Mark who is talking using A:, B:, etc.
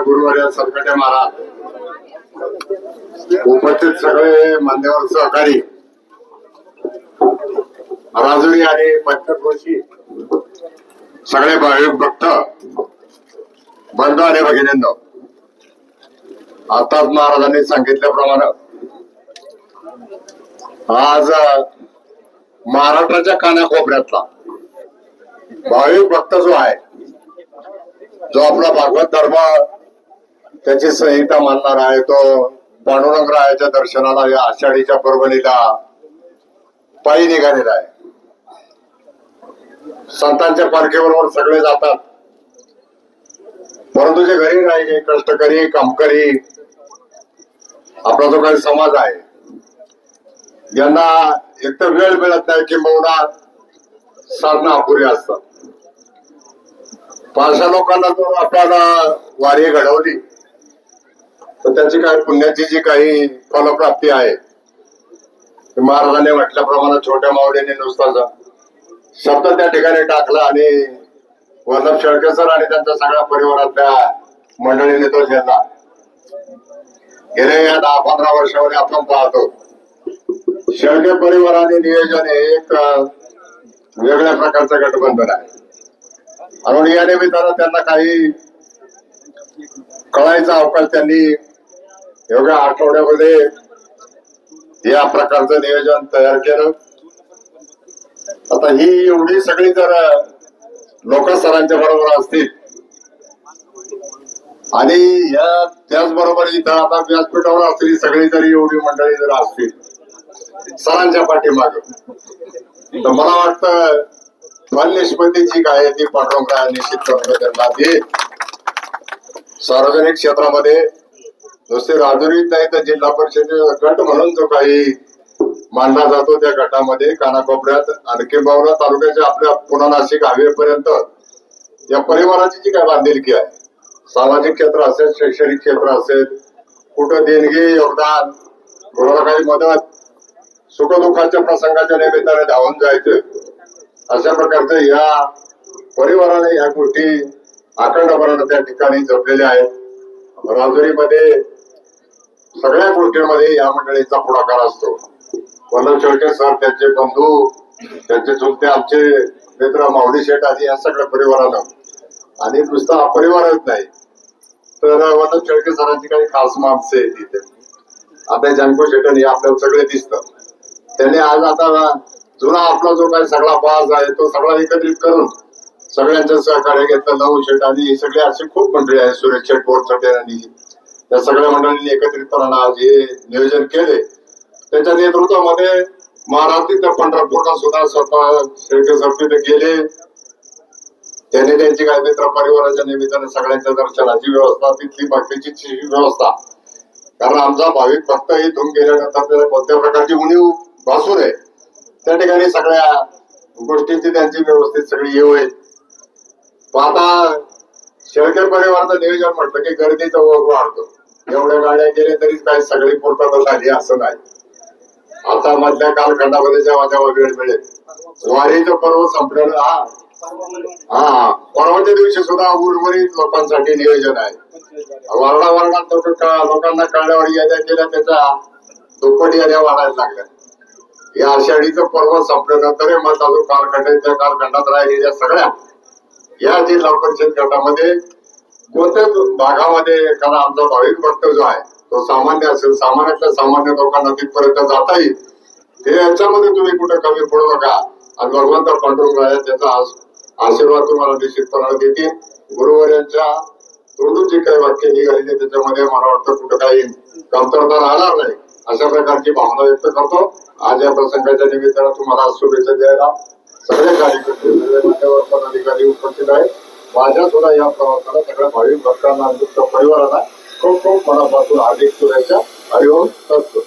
A: गुरुवार सरकटे महाराज उपस्थित सगळे मान्यवर सहकारी राजुरी आणि पंचक्रोशी सगळे भाविक भक्त बंधू आणि भगिनींनो आताच महाराजांनी सांगितल्याप्रमाणे आज महाराष्ट्राच्या कानाकोपऱ्यातला भाविक भक्त जो आहे जो आपला भागवत धर्म त्याची संहिता मानणार आहे. तो पांडुरंगरायाच्या दर्शनाला या आषाढीच्या परभणीला पायी निघालेला आहे. संतांच्या पालखीबरोबर सगळे जातात. परंतु जे घरी राहिले कष्टकरी कामकरी आपला जो काही समाज आहे यांना एक तर वेळ मिळत नाही किंबहुना साधना अपुरी असतात. फारशा लोकांना जर आपण वारी घडवली. तर त्याची काही पुण्याची जी काही फलप्राप्ती आहे महाराजाने म्हटल्याप्रमाणे छोट्या माऊलीने नुसताचा शब्द त्या ठिकाणी टाकला आणि वल्लभ शेळकेसर आणि त्यांच्या सगळ्या परिवारातल्या मंडळीने तो झेलला गेले या दहा पंधरा वर्षामध्ये आपण पाहतो शेळके परिवाराने नियोजन हे एक वेगळ्या प्रकारचं गठबंधन आहे. म्हणून या निमित्तानं त्यांना काही कळायचा अवकाश त्यांनी एवढ्या आठवड्यामध्ये या प्रकारचं नियोजन तयार केलं. आता ही एवढी सगळी जर लोक सरांच्या बरोबर असतील आणि या त्याचबरोबर इथं आता व्यासपीठावर असलेली सगळी जरी एवढी मंडळी जर असतील सरांच्या पाठीमाग तर मला वाटतं फल निष्पत्ती जी काय ती ती काय निश्चित करून त्यांना ती सार्वजनिक क्षेत्रामध्ये नुसते राजुरीत नाही तर जिल्हा परिषदेचा गट म्हणून जो काही मानला जातो त्या गटामध्ये. कानाकोपऱ्यात आणखी बावरा तालुक्याच्या आपल्या पुन्हा नाशिक हवेपर्यंत या परिवाराची जी काय बांधिलकी आहे सामाजिक क्षेत्र असेल शैक्षणिक क्षेत्र असेल कुठं देणगी योगदान कोणाला काही मदत सुखदुःखाच्या प्रसंगाच्या निमित्ताने धावून जायचे अशा प्रकारचे या परिवाराने या गोष्टी अखंडपणाने त्या ठिकाणी जपलेल्या आहेत. राजुरीमध्ये सगळ्या गोष्टींमध्ये या मंडळीचा पुढाकार असतो. वल्लभ शेळके सर त्यांचे बंधू त्यांचे चुलते आमचे मित्र माऊली शेठ आदी या सगळ्या परिवारानं. आणि नुसता परिवारच नाही तर वल्लभ शेळके सरांची काही खास माणसे तिथे आता जानको शेटन हे आपल्याला सगळे दिसतात. त्यांनी आज आता जुना आपला जो काही सगळा पास आहे तो सगळा एकत्रित करून सगळ्यांचं सहकार्य घेतलं नऊ शेट आणि सगळे असे खूप मंडळी आहेत सुरेश शेट बोरचटे आणि या सगळ्या मंडळींनी एकत्रितपणानं आज हे नियोजन केले. त्याच्या नेतृत्वामध्ये महाराज तिथं पंढरपूरला सुद्धा स्वतः शेळके सर तिथे गेले. त्यांनी त्यांची काय मित्र परिवाराच्या निमित्ताने सगळ्यांच्या दर्शनाची व्यवस्था तिथली बाकीची व्यवस्था. कारण आमचा भाविक भक्त इथून गेल्यानंतर त्याला कोणत्या प्रकारची उणीव भासू नये. त्या ठिकाणी सगळ्या गोष्टींची त्यांची व्यवस्थित सगळी येऊ होईल आता शेळके परिवाराचं नियोजन म्हटलं की गर्दीचं ओघ वाढतो. एवढ्या गाड्या गेल्या तरी काही सगळी पूर्तता झाली असं नाही. आता मधल्या कालखंडामध्ये जेव्हा जेव्हा वेळ मिळेल. वारीचं पर्व संपलेलं हा. हा परवाच्या दिवशी सुद्धा उर्वरित लोकांसाठी नियोजन आहे. वारडा वारडात लोकांना कळल्यावर याद्या केल्या त्याच्या दुप्पट याद्या वाढायला लागल्या. या आषाढीचं पर्व संपल्यानंतर मग अजून कालखंड त्या कालखंडात राहिलेल्या सगळ्या या जिल्हा परिषद गटामध्ये कोणत्याच भागामध्ये एखादा आमचा भाविक भक्त जो आहे तो सामान्य असेल सामान्यातल्या सामान्य लोकांना तिथपर्यंत जाता येईल. हे याच्यामध्ये तुम्ही कुठे कमी पडू नका. आणि भगवंत पांडुरंग राजा त्याचा आशीर्वाद तुम्हाला निश्चितपणे देतील. गुरुवर्यांच्या तोंडून जे काही वाक्य निघाली त्याच्यामध्ये मला वाटतं कुठं काही कमतरता राहणार नाही. अशा प्रकारची भावना व्यक्त करतो. आज या प्रसंगाच्या निमित्तानं तुम्हाला शुभेच्छा द्यायला सगळे कार्यकर्ते सगळे मान्यवर उपस्थित आहेत. माझ्या सुद्धा या प्रवासाला सगळ्या भाविक भक्तांना परिवाराला खूप खूप मनापासून हार्दिक शुभेच्छा. हरिओम तत्व